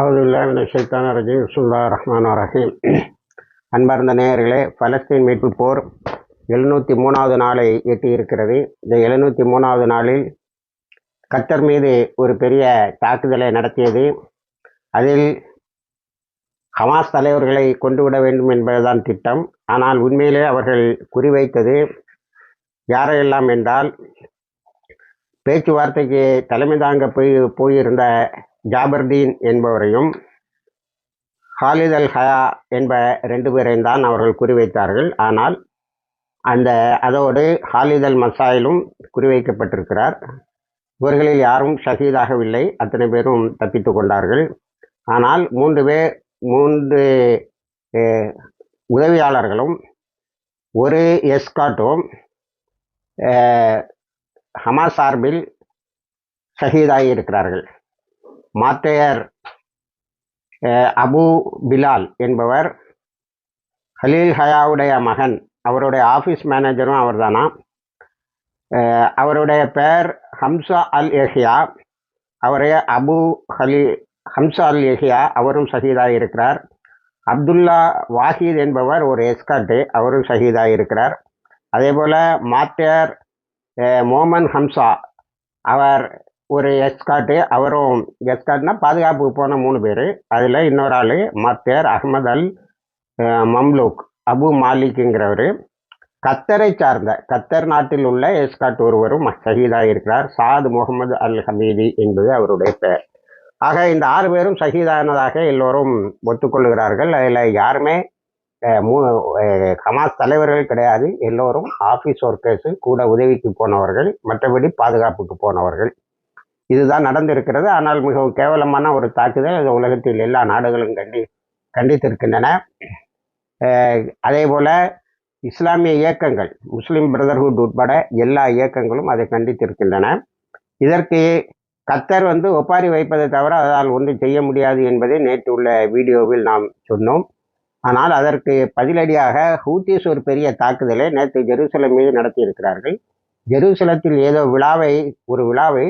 அவுதுல்லாஹின ஷைத்தான ரஜீம். சுல்லா ரஹ்மான் ரஹீம். அன்பார்ந்த நேயர்களே பலஸ்தீன் மீட்பு போர் எழுநூற்றி மூணாவது நாளை எட்டியிருக்கிறது. இந்த எழுநூற்றி மூணாவது நாளில் கத்தர் மீது ஒரு பெரிய தாக்குதலை நடத்தியது. அதில் ஹமாஸ் தலைவர்களை கொண்டு விட வேண்டும் என்பதுதான் திட்டம். ஆனால் உண்மையிலே அவர்கள் குறிவைத்தது யாரையெல்லாம் என்றால் பேச்சுவார்த்தைக்கு தலைமை தாங்க போய் போயிருந்த ஜாபர்தீன் என்பவரையும் ஹாலித் அல் ஹயா என்ப ரெண்டு பேரையும் தான் அவர்கள் குறிவைத்தார்கள். ஆனால் அந்த அதோடு ஹாலித் அல் மசாயிலும் குறிவைக்கப்பட்டிருக்கிறார். இவர்களில் யாரும் ஷஹீதாகவில்லை. அத்தனை பேரும் தப்பித்து கொண்டார்கள். ஆனால் மூன்று பேர் மூன்று உதவியாளர்களும் ஒரு எஸ்காட்டும் ஹமா ஹமாஸ் சார்பில் ஷஹீதாகி இருக்கிறார்கள். மாத்தையர் அபு பிலால் என்பவர் ஹலீல் ஹயாவுடைய மகன். அவருடைய ஆஃபீஸ் மேனேஜரும் அவர்தானா? அவருடைய பெயர் ஹம்சா அல் எஹியா. அவரே Abu Hali Hamza al Yahya அவரும் ஷஹீதாக இருக்கிறார். அப்துல்லா வாஹித் என்பவர் ஒரு எஸ்கார்டு அவரும் ஷஹீதாக இருக்கிறார். அதே போல் மாத்தியர் மோமன் ஹம்சா அவர் ஒரு எஸ்காட்டு அவரும் எஸ்காட்னா பாதுகாப்புக்கு போன மூணு பேர். அதில் இன்னொரு ஆள் மத்தேர் அகமது அல் மம்லூக் அபு மாலிக்குங்கிறவர். கத்தரை சார்ந்த கத்தர் நாட்டில் உள்ள எஸ்காட் ஒருவரும் ஷஹீதாக இருக்கிறார். சாத் முகமது அல் ஹமீதி என்பது அவருடைய பெயர். ஆக இந்த ஆறு பேரும் ஷஹீதானதாக எல்லோரும் ஒத்துக்கொள்கிறார்கள். அதில் யாருமே அஹ், மூ ஹமாஸ் தலைவர்கள் கிடையாது. எல்லோரும் ஆஃபீஸ் ஒர்க்கர்ஸு கூட உதவிக்கு போனவர்கள் மற்றபடி பாதுகாப்புக்கு போனவர்கள். இதுதான் நடந்திருக்கிறது. ஆனால் மிகவும் கேவலமான ஒரு தாக்குதல் இது உலகத்தில் எல்லா நாடுகளும் கண்டி கண்டித்திருக்கின்றன. அதே போல் இஸ்லாமிய இயக்கங்கள் முஸ்லீம் பிரதர்ஹுட் உட்பட எல்லா இயக்கங்களும் அதை கண்டித்திருக்கின்றன. இதற்கு கத்தர் வந்து ஒப்பாரி வைப்பதை தவிர அதனால் ஒன்றும் செய்ய முடியாது என்பதை நேற்று உள்ள வீடியோவில் நாம் சொன்னோம். ஆனால் அதற்கு பதிலடியாக ஹூத்திஸ் ஒரு பெரிய தாக்குதலை நேற்று ஜெருசலம் மீது நடத்தியிருக்கிறார்கள். ஜெருசலத்தில் ஏதோ விழாவை ஒரு விழாவை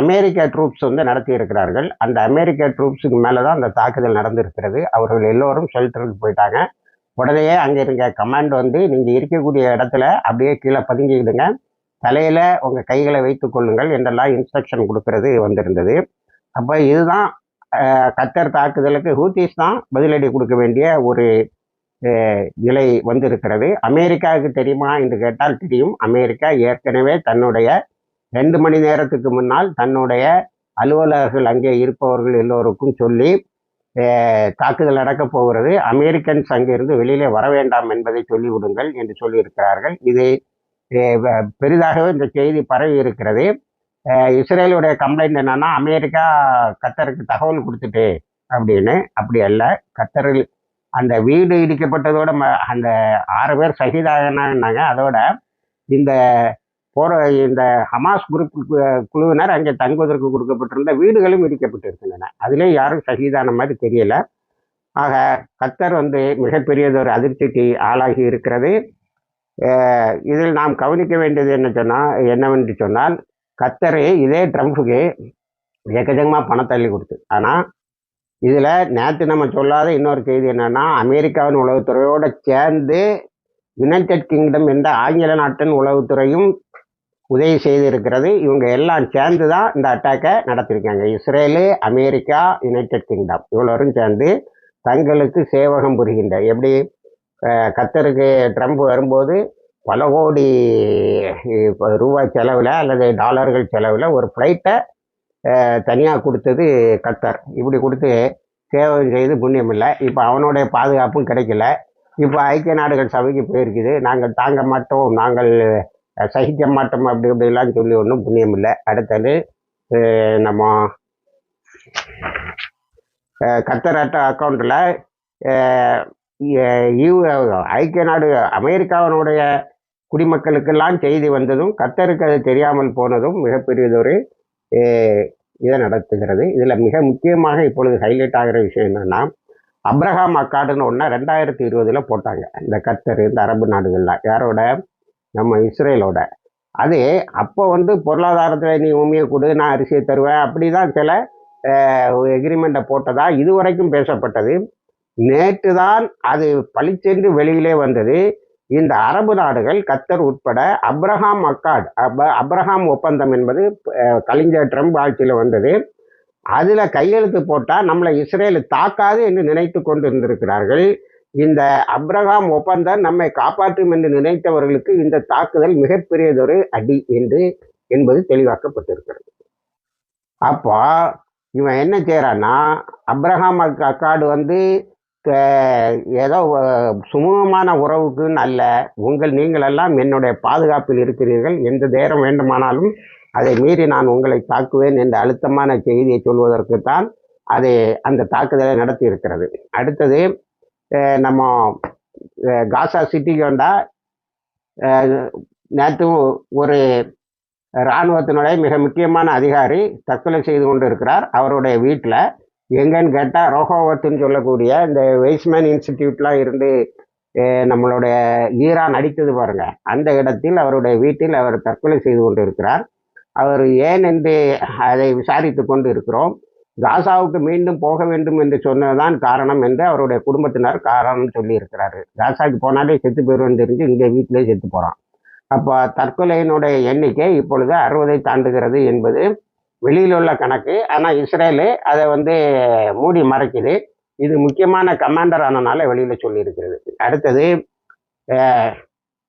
அமெரிக்க ட்ரூப்ஸ் வந்து நடத்தி இருக்கிறார்கள் அந்த அமெரிக்க ட்ரூப்ஸுக்கு மேலே தான் அந்த தாக்குதல் நடந்திருக்கிறது. அவர்கள் எல்லோரும் ஷெல்டருக்கு போயிட்டாங்க. உடனே அங்கே இருக்க கமாண்ட் வந்து நீங்கள் இருக்கக்கூடிய இடத்துல அப்படியே கீழே பதுங்கிக்கிடுங்க. தலையில் உங்கள் கைகளை வைத்து கொள்ளுங்கள். என்றெல்லாம் இன்ஸ்ட்ரக்ஷன் கொடுக்கறது வந்திருந்தது. அப்போ இதுதான் கத்தர் தாக்குதலுக்கு ஹூத்திஸ் தான் பதிலடி கொடுக்க வேண்டிய ஒரு நிலை வந்திருக்கிறது. அமெரிக்காவுக்கு தெரியுமா என்று கேட்டால் தெரியும். அமெரிக்கா ஏற்கனவே தன்னுடைய ரெண்டு மணி நேரத்துக்கு முன்னால் தன்னுடைய அலுவலர்கள் அங்கே இருப்பவர்கள் எல்லோருக்கும் சொல்லி தாக்குதல் நடக்கப் போகிறது. அமெரிக்கன்ஸ் அங்கிருந்து வெளியிலே வர வேண்டாம் என்பதை சொல்லிவிடுங்கள் என்று சொல்லியிருக்கிறார்கள். இது பெரிதாகவே இந்த செய்தி பரவி இருக்கிறது. இஸ்ரேலுடைய கம்ப்ளைண்ட் என்னன்னா அமெரிக்கா கத்தருக்கு தகவல் கொடுத்துட்டு அப்படின்னு. அப்படி அல்ல. கத்தரில் அந்த வீடு இடிக்கப்பட்டதோட ம- அந்த ஆறு பேர் சகிதாகனாங்க அதோட இந்த போகிற இந்த ஹமாஸ் குரூப் குழுவினர் அங்கே தங்குவதற்கு கொடுக்கப்பட்டிருந்த வீடுகளும் இடிக்கப்பட்டிருக்கின்றன அதிலே யாரும் சகிதான மாதிரி தெரியல. ஆக கத்தர் வந்து மிகப்பெரியதொரு அதிர்ச்சிக்கு ஆளாகி இருக்கிறது. இதில் நாம் கவனிக்க வேண்டியது என்ன சொன்னால் என்னவென்று சொன்னால் கத்தரே இதே ட்ரம்ப்புக்கு எக்கச்சக்கமாக பணம் தள்ளி கொடுத்து. ஆனால் இதில் நேற்று நம்ம சொல்லாத இன்னொரு செய்தி என்னென்னா அமெரிக்காவின் உளவுத்துறையோடு சேர்ந்து யுனைடெட் கிங்டம் என்ற ஆங்கில நாட்டின் உளவுத்துறையும் உதவி செய்திருக்கிறது. இவங்க எல்லாம் சேர்ந்து தான் இந்த அட்டாக்கை நடத்தியிருக்காங்க. இஸ்ரேலு அமெரிக்கா யுனைடெட் கிங்டம் இவ்வளோரும் சேர்ந்து தங்களுக்கு சேவகம் புரிகின்ற எப்படி கத்தருக்கு ட்ரம்ப் வரும்போது பல கோடி ரூபாய் செலவில் அல்லது டாலர்கள் செலவில் ஒரு ஃப்ளைட்டை தனியாக கொடுத்தது கத்தர். இப்படி கொடுத்து சேவகம் செய்து புண்ணியம் இல்லை. இப்போ அவனுடைய பாதுகாப்பும் கிடைக்கல. இப்போ ஐக்கிய நாடுகள் சபைக்கு போயிருக்குது. நாங்கள் தாங்க மாட்டோம். நாங்கள் சகிக்க மாட்டோம் அப்படி இப்படிலாம் சொல்லி ஒன்றும் புண்ணியம் இல்லை அடுத்தது நம்ம கத்தராட்ட அக்கௌண்ட்டில் ஐக்கிய நாடு அமெரிக்காவினுடைய குடிமக்களுக்கெல்லாம் செய்தி வந்ததும் கத்தருக்கு அது தெரியாமல் போனதும் மிகப்பெரியதொரு இதை நடத்துகிறது. இதில் மிக முக்கியமாக இப்பொழுது ஹைலைட் ஆகிற விஷயம் என்னென்னா அப்ரஹாம் அக்காடுன்னு ஒன்று ரெண்டாயிரத்தி இருபதில் போட்டாங்க. இந்த கத்தர் இந்த அரபு நாடுகள்லாம் யாரோட? நம்ம இஸ்ரேலோட. அது அப்போ வந்து பொருளாதாரத்தில் நீ உண்மையை கொடு நான் அரிசியை தருவேன் அப்படி தான் சில எக்ரிமெண்ட்டை போட்டதா இதுவரைக்கும் பேசப்பட்டது. நேற்று தான் அது பளிச்சென்று வெளியிலே வந்தது. இந்த அரபு நாடுகள் கத்தர் உட்பட அப்ரஹாம் அக்காட் அப அப்ரஹாம் ஒப்பந்தம் என்பது கலிஞ்சர் ட்ரம்ப் ஆட்சியில் வந்தது. அதில் கையெழுத்து போட்டால் நம்மளை இஸ்ரேல் தாக்காது என்று நினைத்து கொண்டு இருந்திருக்கிறார்கள் இந்த அப்ரஹாம் ஒப்பந்தம் நம்மை காப்பாற்றும் என்று நினைத்தவர்களுக்கு இந்த தாக்குதல் மிகப்பெரியதொரு அடி என்று என்பது தெளிவாக்கப்பட்டிருக்கிறது. அப்போ இவன் என்ன செய்கிறான்னா அப்ரஹாம் அக்காடு வந்து ஏதோ சுமூகமான உறவுக்குன்னு அல்ல உங்கள் நீங்களெல்லாம் என்னுடைய பாதுகாப்பில் இருக்கிறீர்கள் எந்த நேரம் வேண்டுமானாலும் அதை மீறி நான் உங்களை தாக்குவேன் என்ற அழுத்தமான செய்தியை சொல்வதற்கு தான் அதை அந்த தாக்குதலை நடத்தி இருக்கிறது அடுத்தது நம்ம காசா சிட்டிக்கு வந்தால் நேற்று ஒரு இராணுவத்தினுடைய மிக முக்கியமான அதிகாரி தற்கொலை செய்து கொண்டு இருக்கிறார் அவருடைய வீட்டில் எங்கன்னு கேட்டால் ரோஹோவத்துன்னு சொல்லக்கூடிய இந்த வெய்ஸ்மேன் இன்ஸ்டிடியூட்லாம் இருந்து நம்மளுடைய ஈரான் அடித்தது பாருங்க. அந்த இடத்தில் அவருடைய வீட்டில் அவர் தற்கொலை செய்து கொண்டு இருக்கிறார் அவர் ஏன் என்று அதை விசாரித்து கொண்டு இருக்கிறோம் காசாவுக்கு மீண்டும் போக வேண்டும் என்று சொன்னதுதான் காரணம் என்று அவருடைய குடும்பத்தினர் காரணம் சொல்லியிருக்கிறாரு. காசாவுக்கு போனாலே செத்து போயிடுவோம் தெரிஞ்சு இங்கே வீட்டிலே செத்து போகிறான் அப்போ தற்கொலையினுடைய எண்ணிக்கை இப்பொழுது அறுபதை தாண்டுகிறது என்பது வெளியில் உள்ள கணக்கு. ஆனால் இஸ்ரேலு அதை வந்து மூடி மறைக்குது. இது முக்கியமான கமாண்டர் ஆனனால வெளியில் சொல்லியிருக்கிறது. அடுத்தது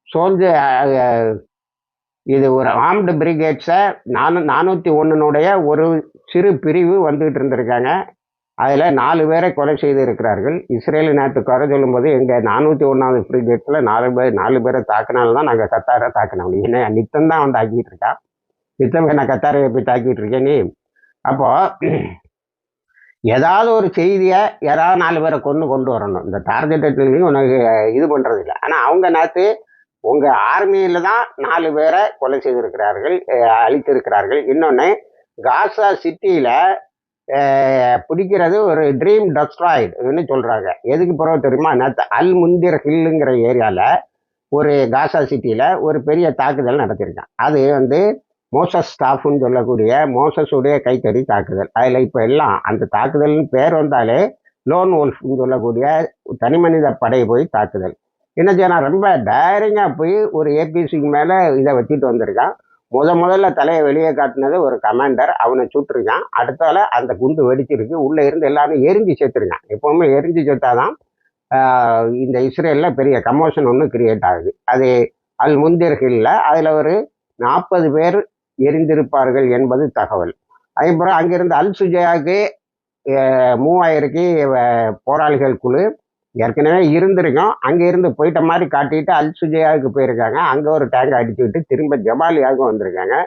சோல்ஜு இது ஒரு ஆர்ம்டு பிரிகேட்ஸை நானூ நானூற்றி ஒன்றுனுடைய ஒரு சிறு பிரிவு வந்துகிட்டு இருந்திருக்காங்க. அதில் நாலு பேரை கொலை செய்து இருக்கிறார்கள். இஸ்ரேல் நாட்டு குறை சொல்லும்போது எங்கள் நானூற்றி ஒன்றாவது ஃப்ரிகேட்டில் நாலு பேர் நாலு பேரை தாக்கினால தான் நாங்கள் கத்தாரை தாக்கின முடியும். என்ன நித்தம் தான் வந்து ஆக்கிட்டு இருக்கான் நித்தம் என்ன கத்தாரை போய் தாக்கிட்டு இருக்கேன் நீ? அப்போது ஏதாவது ஒரு செய்தியை யாராவது நாலு பேரை கொண்டு கொண்டு வரணும். இந்த டார்கெட்லையும் உனக்கு இது பண்ணுறது இல்லை. ஆனால் அவங்க நேற்று உங்கள் ஆர்மியில் தான் நாலு பேரை கொலை செய்திருக்கிறார்கள் அழித்திருக்கிறார்கள். இன்னொன்று காசா சிட்டியில் பிடிக்கிறது ஒரு ட்ரீம் டஸ்ட்ராய்டுன்னு சொல்கிறாங்க எதுக்கு பிறகு தெரியுமா? நேற்று அல் முந்திர ஹில்லுங்கிற ஏரியாவில் ஒரு காசா சிட்டியில் ஒரு பெரிய தாக்குதல் நடத்தியிருக்கான் அது வந்து மோசஸ் ஸ்டாஃப்னு சொல்லக்கூடிய மோசஸுடைய கைத்தறி தாக்குதல். அதில் இப்போ எல்லாம் அந்த தாக்குதல்னு பேர் வந்தாலே லோன் ஓல்ஃப்னு சொல்லக்கூடிய தனி மனித படை போய் தாக்குதல். என்ன செய்யணும் ரொம்ப டைரிங்காக போய் ஒரு ஏபிசிக்கு மேலே இதை வச்சுட்டு வந்திருக்கான். முத முதல்ல தலையை வெளியே காட்டினது ஒரு கமாண்டர் அவனை சுட்டிருக்கான். அடுத்தால அந்த குண்டு வெடிச்சிருக்கு. உள்ளே இருந்து எல்லாரும் எரிஞ்சு சேர்த்துருக்கான் எப்போவுமே எரிஞ்சு செத்தாதான் இந்த இஸ்ரேலில் பெரிய கமோஷன் ஒன்று கிரியேட் ஆகுது. அது அல் முந்திர் அதில் ஒரு நாற்பது பேர் எரிந்திருப்பார்கள் என்பது தகவல். அதேபோல் அங்கிருந்து அல் சுஜயாவுக்கு மூவாயிரக்கு போராளிகள் குழு ஏற்கனவே இருந்திருக்கோம். அங்கே இருந்து போயிட்ட மாதிரி காட்டிட்டு அல் சுஜயாவுக்கு போயிருக்காங்க. அங்கே ஒரு டேங்கை அடிச்சுக்கிட்டு திரும்ப ஜபாலியாவுக்கு வந்திருக்காங்க.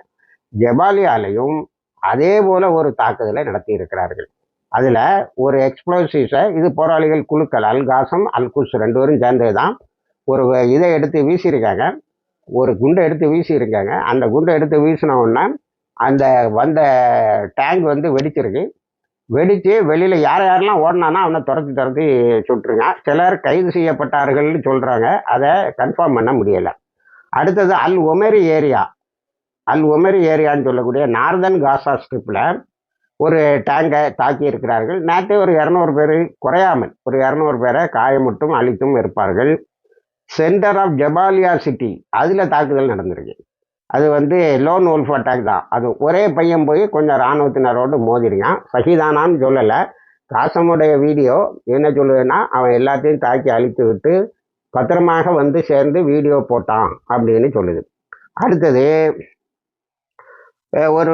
ஜபாலியாலையும் அதே போல ஒரு தாக்குதலை நடத்தி இருக்கிறார்கள். அதில் ஒரு எக்ஸ்ப்ளோசிவ்ஸை இது போராளிகள் குழுக்கள் அல்காசம் அல்குஸ் ரெண்டு பேரும் சேர்ந்தது தான் ஒரு இதை எடுத்து வீசியிருக்காங்க. ஒரு குண்டை எடுத்து வீசியிருக்காங்க. அந்த குண்டை எடுத்து வீசின அந்த வந்த டேங்க் வந்து வெடிச்சிருக்கு. வெடித்து வெளியில் யார் யாரெல்லாம் ஓடினானா அவனை துரத்தி துரத்தி சுட்டுருங்க. சிலர் கைது செய்யப்பட்டார்கள்னு சொல்கிறாங்க அதை கன்ஃபார்ம் பண்ண முடியலை. அடுத்தது அல் ஒமேரி ஏரியா. அல் ஒமரி ஏரியான்னு சொல்லக்கூடிய நார்தன் காசா ஸ்ட்ரிப்பில் ஒரு டேங்கை தாக்கி இருக்கிறார்கள். நேற்று ஒரு இரநூறு பேர் குறையாமல் ஒரு இரநூறு பேரை காயமுட்டும் அழித்தும் இருப்பார்கள். சென்டர் ஆஃப் ஜபாலியா சிட்டி அதில் தாக்குதல் நடந்திருக்கு. அது வந்து லோன் வோல்ஃப் அட்டாக் தான். அது ஒரே பையன் போய் கொஞ்சம் இராணுவத்தினரோடு மோதிருக்கான் சகிதானான்னு சொல்லலை. காசமுடைய வீடியோ என்ன சொல்லுதுன்னா அவன் எல்லாத்தையும் தாக்கி அழித்து விட்டு பத்திரமாக வந்து சேர்ந்து வீடியோ போட்டான் அப்படின்னு சொல்லுது. அடுத்தது ஒரு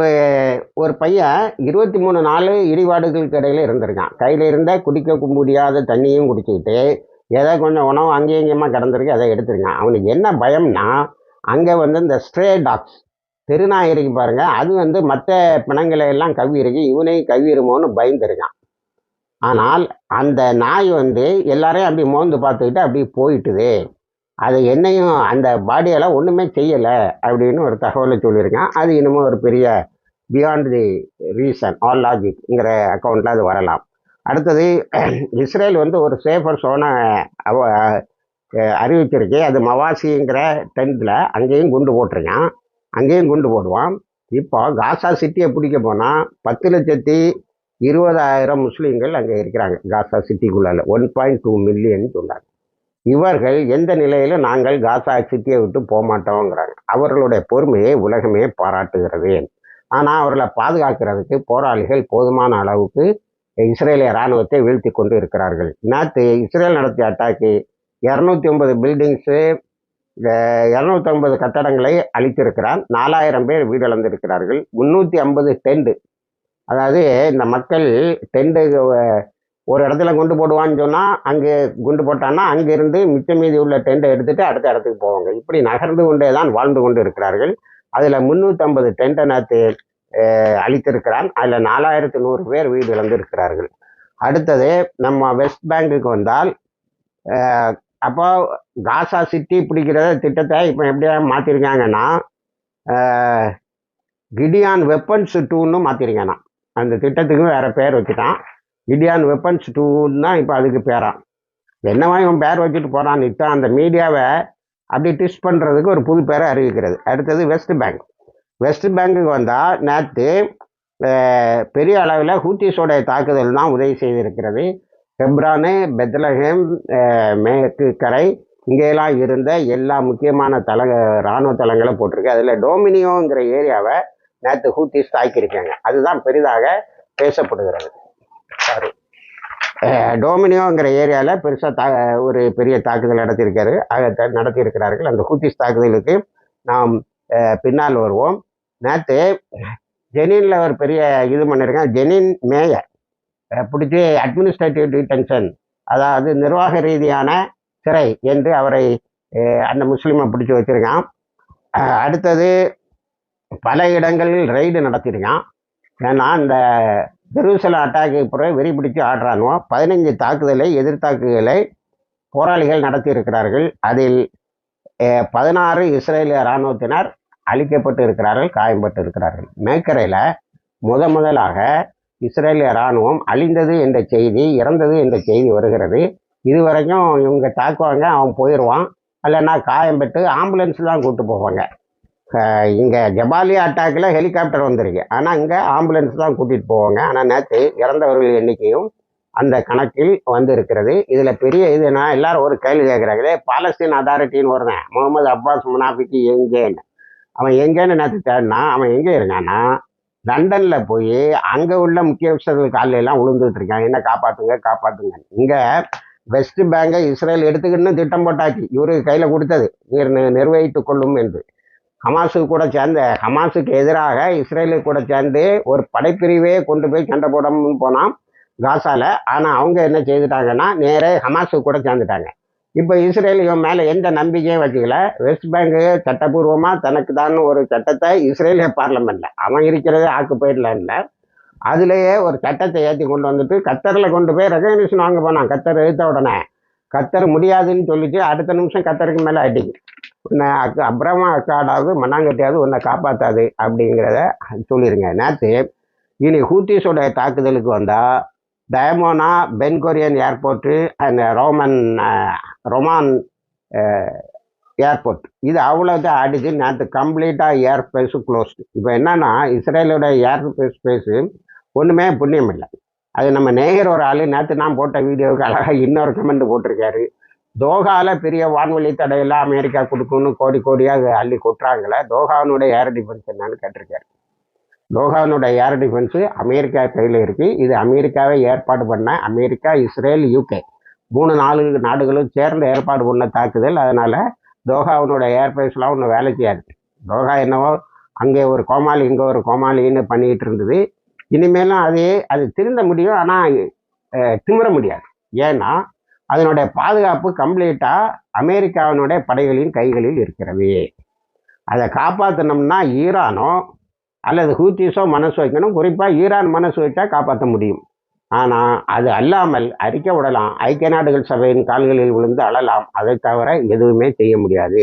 ஒரு பையன் இருபத்தி மூணு நாள் இடிபாடுகளுக்கு இடையில இருந்திருக்கான். கையில் இருந்த குடிக்க முடியாத தண்ணியும் குடிச்சிக்கிட்டு ஏதோ கொஞ்சம் உணவு அங்கேயும் இங்கேயுமா கிடந்திருக்கு அதை எடுத்திருக்கான். அவனுக்கு என்ன பயம்னா அங்கே வந்து இந்த ஸ்ட்ரே டாக்ஸ் தெருநாய் இருக்கு அது வந்து மற்ற பிணங்களை எல்லாம் கவ்விருக்கு இவனையும் கவ்விருமோன்னு பயந்துருக்கான். ஆனால் அந்த நாய் வந்து எல்லாரையும் அப்படி மோந்து பார்த்துக்கிட்டு அப்படி போயிட்டுது. அது என்னையும் அந்த பாடியெல்லாம் ஒன்றுமே செய்யலை அப்படின்னு ஒரு தகவலை சொல்லியிருக்கான். அது இன்னமும் ஒரு பெரிய பியாண்ட் தி ரீசன் ஆல் லாஜிக்ங்கிற அக்கௌண்ட்டில் அது வரலாம். அடுத்தது இஸ்ரேல் வந்து ஒரு சேஃபர் சோனை அவ அறிவிச்சிருக்கு அது மவாசிங்கிற டென்த்தில் அங்கேயும் குண்டு போட்டிருக்கான். அங்கேயும் குண்டு போடுவான். இப்போ காசா சிட்டியை பிடிக்க போனால் பத்து லட்சத்தி இருபதாயிரம் முஸ்லீம்கள் அங்கே இருக்கிறாங்க. காசா சிட்டிக்குள்ளால ஒன் பாயிண்ட் டூ மில்லியன் சொன்னாங்க. இவர்கள் எந்த நிலையிலும் நாங்கள் காசா சிட்டியை விட்டு போக மாட்டோங்கிறாங்க. அவர்களுடைய பொறுமையை உலகமே பாராட்டுகிறது. ஆனால் அவர்களை பாதுகாக்கிறதுக்கு போராளிகள் போதுமான அளவுக்கு இஸ்ரேலிய இராணுவத்தை வீழ்த்தி கொண்டு இருக்கிறார்கள். நேற்று இஸ்ரேல் நடத்திய அட்டாக்கு இரநூத்தி ஒன்பது பில்டிங்ஸு இரநூத்தி ஐம்பது கட்டடங்களை அழித்திருக்கிறான் நாலாயிரம் பேர் வீடு இழந்திருக்கிறார்கள் முந்நூற்றி ஐம்பது டெண்டு அதாவது இந்த மக்கள் டெண்டு ஒரு இடத்துல குண்டு போடுவான்னு சொன்னால் அங்கே குண்டு போட்டான்னா அங்கேருந்து மிச்ச மீதி உள்ள டெண்டை எடுத்துகிட்டு அடுத்த இடத்துக்கு போவாங்க. இப்படி நகர்ந்து கொண்டே தான் வாழ்ந்து கொண்டு இருக்கிறார்கள் அதில் முந்நூற்றம்பது டெண்டை நேற்று அழித்திருக்கிறான் அதில் நாலாயிரத்து நூறு பேர் வீடு இழந்திருக்கிறார்கள். அடுத்தது நம்ம வெஸ்ட் பேங்குக்கு வந்தால் அப்போ காசா சிட்டி பிடிக்கிறத திட்டத்தை இப்போ எப்படியா மாற்றிருக்காங்கன்னா கிடியான் வெப்பன்ஸ் டூன்னு மாற்றிருக்கானா அந்த திட்டத்துக்கு வேறு பேர் வச்சுட்டான். கிடியான் வெப்பன்ஸ் டூன்னு தான் இப்போ அதுக்கு பேரான் என்னவா இவன் பேர் வச்சுட்டு போகிறான் இப்போ அந்த மீடியாவை அப்படி ட்விஸ்ட் பண்ணுறதுக்கு ஒரு புது பேரை அறிவிக்கிறது. அடுத்தது வெஸ்ட் பேங்க் வெஸ்ட் பேங்குக்கு வந்தால் நேற்று பெரிய அளவில் ஹூத்திஸோடைய தாக்குதல் தான் உதவி செய்திருக்கிறது. ஹெப்ரானு பெத்லஹேம் மேற்கு கரை இங்கெல்லாம் இருந்த எல்லா முக்கியமான தல இராணுவ தலங்களை போட்டிருக்கு. அதில் டோமினியோங்கிற ஏரியாவை நேற்று ஹூத்திஸ் தாக்கியிருக்காங்க. அதுதான் பெரிதாக பேசப்படுகிறது. சாரி டோமினியோங்கிற ஏரியாவில் பெருசாக தா ஒரு பெரிய தாக்குதல் நடத்தியிருக்காரு. அதை த- நடத்தியிருக்கிறார்கள். அந்த ஹூத்திஸ் தாக்குதலுக்கு நாம் பின்னால் வருவோம். நேற்று ஜெனினில் ஒரு பெரிய இது பண்ணியிருக்கேன் ஜெனின் மேயர். பிடிச்சி அட்மினிஸ்ட்ரேட்டிவ் டிடென்ஷன் அதாவது நிர்வாக ரீதியான சிறை என்று அவரை அந்த முஸ்லீமை பிடிச்சி வச்சுருக்கான். அடுத்தது பல இடங்களில் ரெய்டு நடத்தியிருக்கான் ஏன்னா இந்த ஜெருசலம் அட்டாக்கு பிறகு வெறி பிடிச்சு ஆடுறானோ பதினைஞ்சு தாக்குதலை எதிர்த்தாக்குதலை போராளிகள் நடத்தியிருக்கிறார்கள். அதில் பதினாறு இஸ்ரேலிய இராணுவத்தினர் அழிக்கப்பட்டு இருக்கிறார்கள் காயம்பட்டு இருக்கிறார்கள் மேக்கரையில் முத முதலாக இஸ்ரேலிய இராணுவம் அழிந்தது என்ற செய்தி இறந்தது என்ற செய்தி வருகிறது. இதுவரைக்கும் இவங்க தாக்குவாங்க அவன் போயிடுவான் இல்லைன்னா காயம்பட்டு ஆம்புலன்ஸ் தான் கூப்பிட்டு போவாங்க. இங்கே ஜபாலியா அட்டாக்கில் ஹெலிகாப்டர் வந்திருக்கு. ஆனால் இங்கே ஆம்புலன்ஸ் தான் கூட்டிகிட்டு போவாங்க. ஆனால் நேற்று இறந்தவர்கள் எண்ணிக்கையும் அந்த கணக்கில் வந்து இருக்கிறது இதில் பெரிய இதுனா எல்லாரும் ஒரு கேள்வி கேட்குறாங்களே பாலஸ்தீன் அதாரிட்டின்னு வருதேன் முகமது அப்பாஸ் முனாஃபிக்கு எங்கேன்னு? அவன் எங்கேன்னு நேற்று தேடினா அவன் எங்கே இருக்கான்னா லண்டனில் போய் அங்கே உள்ள முக்கியஸ்தர்கள் காலில் எல்லாம் விழுந்துட்டு இருக்காங்க. என்ன காப்பாற்றுங்க காப்பாற்றுங்க இங்கே வெஸ்ட் பேங்கை இஸ்ரேல் எடுத்துக்கின்னு திட்டம் போட்டாச்சு. இவருக்கு கையில் கொடுத்தது. நீர் நி- கொள்ளும் என்று. ஹமாஸுக்கு கூட சேர்ந்த ஹமாஸுக்கு எதிராக இஸ்ரேலு கூட சேர்ந்து ஒரு படைப்பிரிவே கொண்டு போய் சண்டை போடணும்னு போனான் காசால. ஆனால் அவங்க என்ன செய்துட்டாங்கன்னா நேரே ஹமாஸுக்கு கூட சேர்ந்துட்டாங்க. இப்போ இஸ்ரேல் இவன் மேலே எந்த நம்பிக்கையும் வச்சுக்கல வெஸ்ட் பேங்கு சட்டப்பூர்வமாக தனக்கு தான் ஒரு சட்டத்தை இஸ்ரேலிய பார்லமெண்ட்டில் அவன் இருக்கிறதே ஆக்குப்பைட்ல அதுலேயே ஒரு சட்டத்தை ஏற்றி கொண்டு வந்துட்டு கத்தரில் கொண்டு போய் ரெகக்னிஷன் வாங்க போனான். கத்தர் எழுத்த உடனே. கத்தர் முடியாதுன்னு சொல்லிட்டு அடுத்த நிமிஷம் கத்தருக்கு மேலே அடிக்கு உன்னை அக்கு அப்புறமா அக்காடாவது மண்ணாங்கட்டியாவது உன்னை காப்பாற்றாது அப்படிங்கிறத சொல்லிடுங்க நேற்று இனி ஹூத்திஸோட தாக்குதலுக்கு வந்தால் Dimona Ben Gurion airport and Ramon Ramon airport. இது அவ்வளோதான் அடிச்சு நேற்று கம்ப்ளீட்டாக ஏர் ஸ்பேஸு க்ளோஸ்டு. இப்போ என்னன்னா இஸ்ரேலோட ஏர் ஸ்பேஸு ஒன்றுமே புண்ணியம் இல்லை. அது நம்ம நேயர் ஒரு ஆள் நேற்று நான் போட்ட வீடியோவுக்கு அழகாக இன்னொரு கமெண்ட் போட்டிருக்காரு. தோஹாவில் பெரிய வான்வெளி தடையெல்லாம் அமெரிக்கா கொடுக்கும்னு கோடி கோடியாக அள்ளி கொட்டுறாங்களே தோஹாவினுடைய ஏர் டிஃபென்ஸ் என்னன்னு கேட்டிருக்காரு. தோஹாவினுடைய ஏர் டிஃபென்ஸு அமெரிக்கா கையில் இருக்குது இது அமெரிக்காவை ஏற்பாடு பண்ண அமெரிக்கா இஸ்ரேல் யூகே மூணு நாலு நாடுகளும் சேர்ந்து ஏற்பாடு பண்ண தாக்குதல். அதனால் தோகாவினுடைய ஏர்பேஸ்லாம் ஒன்று வேலை செய்யாது. தோகா என்னவோ அங்கே ஒரு கோமாளி இங்கே ஒரு கோமாளின்னு பண்ணிக்கிட்டு இருந்தது. இனிமேலும் அது அது திருந்த முடியும் ஆனால் திமிர முடியாது. ஏன்னா அதனுடைய பாதுகாப்பு கம்ப்ளீட்டாக அமெரிக்காவினுடைய படைகளின் கைகளில் இருக்கிறது. அதை காப்பாற்றணும்னா ஈரானோ அல்லது ஹூத்திஸோ மனசு வைக்கணும். குறிப்பாக ஈரான் மனசு வச்சா காப்பாற்ற முடியும். ஆனால் அது அல்லாமல் அறிக்கை விடலாம். ஐக்கிய நாடுகள் சபையின் கால்களில் விழுந்து அழலாம். அதை தவிர எதுவுமே செய்ய முடியாது.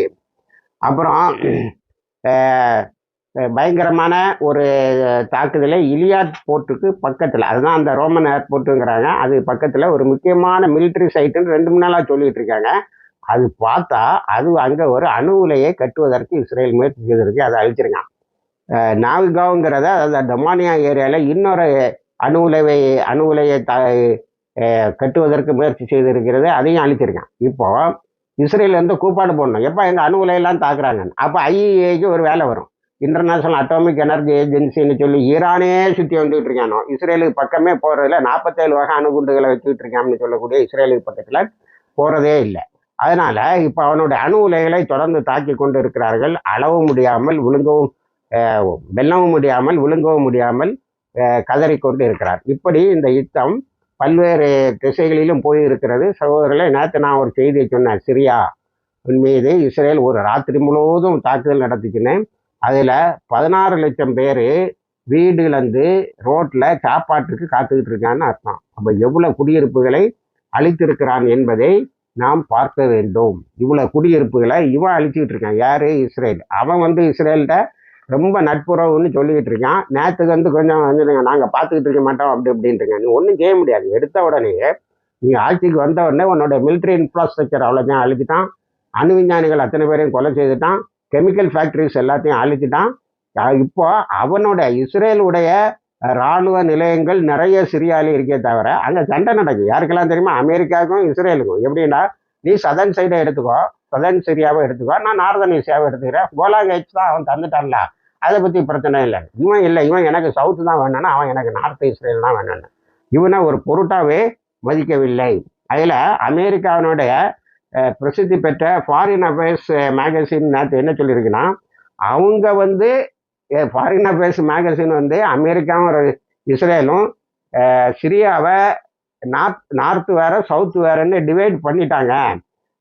அப்புறம் பயங்கரமான ஒரு தாக்குதலை இலியாட் போர்ட்டுக்கு பக்கத்தில் அதுதான் அந்த ரோமன் ஏர்போர்ட்டுங்கிறாங்க. அது பக்கத்தில் ஒரு முக்கியமான மிலிட்ரி சைட்டுன்னு ரெண்டு மூணு நாளாக சொல்லிகிட்டு இருக்காங்க. அது பார்த்தா அது அங்கே ஒரு அணு உலையை கட்டுவதற்கு இஸ்ரேல் முயற்சி செய்திருக்கு. அதை அழிச்சிருக்கான். நாவிகாவுங்கிறத அதாவது டொமானியா ஏரியாவில் இன்னொரு அணு உலைவை அணு உலையை த கட்டுவதற்கு முயற்சி செய்திருக்கிறது அதையும் அழிச்சிருக்கான். இப்போ இஸ்ரேல் வந்து கூப்பாடு போடணும். எப்போ எங்கள் அணு உலையெல்லாம் தாக்குறாங்க அப்போ ஐஏக்கு ஒரு வேலை வரும். இன்டர்நேஷனல் அட்டாமிக் எனர்ஜி ஏஜென்சின்னு சொல்லி ஈரானே சுற்றி வந்துகிட்டு இருக்கானோ இஸ்ரேலுக்கு பக்கமே போகிறதுல நாற்பத்தேழு வகை அணுகுண்டுகளை வச்சுக்கிட்டு இருக்கான்னு சொல்லக்கூடிய இஸ்ரேலுக்கு பக்கத்தில் போகிறதே இல்லை. அதனால் இப்போ அவனுடைய அணு உலைகளை தொடர்ந்து தாக்கி கொண்டு இருக்கிறார்கள் அளவும் முடியாமல் விழுங்கவும் வெல்லவும் முடியாமல் விழுங்கவும் முடியாமல் கதறி கதறிக்கொண்டு இருக்கிறார். இப்படி இந்த யுத்தம் பல்வேறு திசைகளிலும் போய் இருக்கிறது சகோதரர்களை நேற்று நான் ஒரு செய்தியை சொன்னேன். சிரியா மீது இஸ்ரேல் ஒரு ராத்திரி முழுவதும் தாக்குதல் நடத்திக்கினேன் அதில் பதினாறு லட்சம் பேர் வீடுலேருந்து ரோட்டில் சாப்பாட்டுக்கு காத்துக்கிட்டு இருக்கான்னு அர்த்தம். அப்போ எவ்வளோ குடியிருப்புகளை அழித்திருக்கிறான் என்பதை நாம் பார்க்க வேண்டும். இவ்வளோ குடியிருப்புகளை இவன் அழிச்சிக்கிட்டு இருக்கான். யார்? இஸ்ரேல். அவன் வந்து இஸ்ரேல்கிட்ட ரொம்ப நட்புறவுன்னு சொல்லிக்கிட்டு இருக்கான். நேற்றுக்கு வந்து கொஞ்சம் வந்துடுங்க நாங்கள் பார்த்துக்கிட்டு இருக்க மாட்டோம் அப்படி அப்படின்ட்டுங்க நீ ஒன்றும் செய்ய முடியாது. எடுத்த உடனே நீ ஆட்சிக்கு வந்த உடனே உன்னோட மிலிட்ரி இன்ஃப்ராஸ்ட்ரக்சர் அவ்வளோதான் அழிச்சிட்டான். அணு விஞ்ஞானிகள் அத்தனை பேரையும் கொலை செய்துட்டான். கெமிக்கல் ஃபேக்ட்ரிஸ் எல்லாத்தையும் அழிச்சிட்டான். இப்போ அவனோட இஸ்ரேலுடைய இராணுவ நிலையங்கள் நிறைய சிரியாலே இருக்கே தவிர அங்கே சண்டை நடக்கும் யாருக்கெல்லாம் தெரியுமா? அமெரிக்காவுக்கும் இஸ்ரேலுக்கும். எப்படின்னா நீ சதன் சைடை எடுத்துக்கோ சதன் சிரியாவை எடுத்துக்கோ நான் நார்தன் ஏசியாவை எடுத்துக்கிறேன். கோலாங் ஹைட்ஸ் தான் அவன் தந்துட்டான்ல. அதை பற்றி பிரச்சனை இல்லை. இவன் இல்லை இவன் எனக்கு சவுத்து தான் வேணும்னா அவன் எனக்கு நார்த் இஸ்ரேல் தான் வேணும்னு. இவனை ஒரு பொருட்டாவே மதிக்கவில்லை. அதில் அமெரிக்காவினுடைய பிரசித்தி பெற்ற ஃபாரின் அஃபேர்ஸ் மேகசின் நேற்று என்ன சொல்லியிருக்குன்னா அவங்க வந்து ஃபாரின் அஃபேர்ஸ் மேகசின் வந்து அமெரிக்காவும் இஸ்ரேலும் சிரியாவை நார்த் நார்த் வேற சவுத் வேறன்னு டிவைட் பண்ணிட்டாங்க.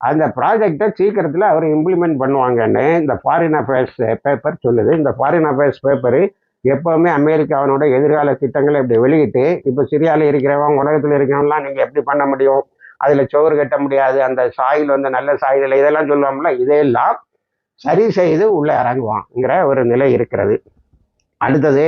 அந்த ப்ராஜெக்டை சீக்கிரத்தில் அவர் இம்ப்ளிமெண்ட் பண்ணுவாங்கன்னு இந்த ஃபாரின் அஃபேர்ஸ் பேப்பர் சொல்லுது. இந்த ஃபாரின் அஃபேர்ஸ் பேப்பரு எப்போவுமே அமெரிக்காவினோட எதிர்கால திட்டங்களை இப்படி வெளியிட்டு இப்போ சிரியாவில் இருக்கிறவங்க உலகத்தில் இருக்கிறவங்களாம் நீங்கள் எப்படி பண்ண முடியும்? அதில் சோறு கட்ட முடியாது. அந்த சாயில் வந்து நல்ல சாயில் இல்லை. இதெல்லாம் சொல்லுவோம்ல இதையெல்லாம் சரி செய்து உள்ளே இறங்குவாங்கிற ஒரு நிலை இருக்கிறது. அடுத்தது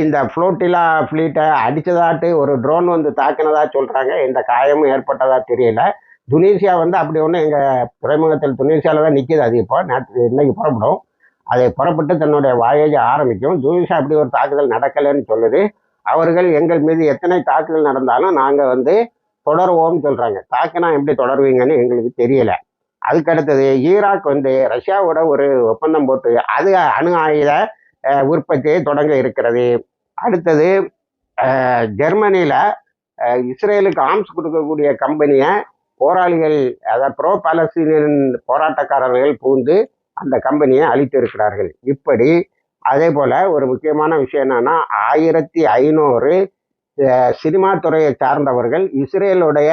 இந்த ஃப்ளோட்டிலா ஃப்ளீட்டை அடித்ததாட்டு ஒரு ட்ரோன் வந்து தாக்கினதா சொல்கிறாங்க இந்த காயமும் ஏற்பட்டதாக தெரியல. துனிசியா வந்து அப்படி ஒன்று எங்கள் துறைமுகத்தில் துனிசியாவில் தான் நிற்கிது அது இப்போ. நேற்று இன்னைக்கு புறப்படும். அதை புறப்பட்டு தன்னுடைய வாயேஜை ஆரம்பிக்கும். துனிசியா அப்படி ஒரு தாக்குதல் நடக்கலைன்னு சொல்லுது. அவர்கள் எங்கள் மீது எத்தனை தாக்குதல் நடந்தாலும் நாங்கள் வந்து தொடருவோம்னு சொல்கிறாங்க தாக்கினா எப்படி தொடருவீங்கன்னு எங்களுக்கு தெரியலை. அதுக்கு அடுத்தது ஈராக் வந்து ரஷ்யாவோட ஒரு ஒப்பந்தம் போட்டு அது அணு ஆயுத உற்பத்தியை தொடங்க இருக்கிறது. அடுத்தது ஜெர்மனியில் இஸ்ரேலுக்கு ஆர்ம்ஸ் கொடுக்கக்கூடிய கம்பெனியை போராளிகள் அதாவது ப்ரோ பாலஸ்தீனியன் போராட்டக்காரர்கள் பூந்து அந்த கம்பெனியை அழித்திருக்கிறார்கள். இப்படி அதே போல் ஒரு முக்கியமான விஷயம் என்னன்னா ஆயிரத்தி ஐநூறு சினிமா துறையை சார்ந்தவர்கள் இஸ்ரேலுடைய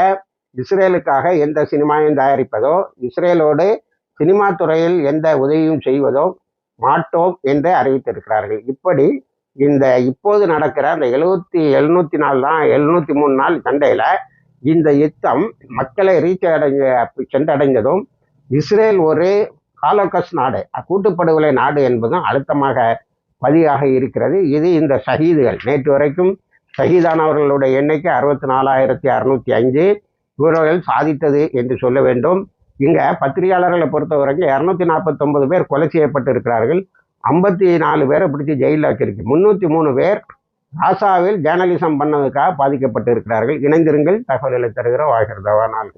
இஸ்ரேலுக்காக எந்த சினிமாவையும் தயாரிப்பதோ இஸ்ரேலோடு சினிமா துறையில் எந்த உதவியும் செய்வதோ மாட்டோம் என்று அறிவித்திருக்கிறார்கள். இப்படி இந்த இப்போது நடக்கிற அந்த எழுபத்தி எழுநூத்தி நாலு தான் எழுநூத்தி மூணு நாள் சண்டையில் இந்த யுத்தம் மக்களை ரீச் அடைஞ்ச சென்றடைந்ததும் இஸ்ரேல் ஒரு ஹாலோகஸ் நாடு கூட்டுப்படுகொலை நாடு என்பதும் அழுத்தமாக பதிவாக இருக்கிறது. இது இந்த ஷஹீதுகள். நேற்று வரைக்கும் ஷஹீதானவர்களுடைய எண்ணிக்கை அறுபத்தி நாலாயிரத்தி அறுநூத்தி அஞ்சு இவர்கள் சாதித்தது என்று சொல்ல வேண்டும். இங்க பத்திரிகையாளர்களை பொறுத்த வரைக்கும் இரநூத்தி நாற்பத்தொன்பது பேர் கொலை செய்யப்பட்டு இருக்கிறார்கள் ஐம்பத்தி நாலு பேரை பிடிச்சி ஜெயிலில் வச்சிருக்கு. முன்னூற்றி மூணு பேர் ராசாவில் ஜேர்னலிசம் பண்ணதுக்காக பாதிக்கப்பட்டு இருக்கிறார்கள் இணைந்திருங்கள். தகவல்களை தருகிற வாழ்கிறதவா நாள்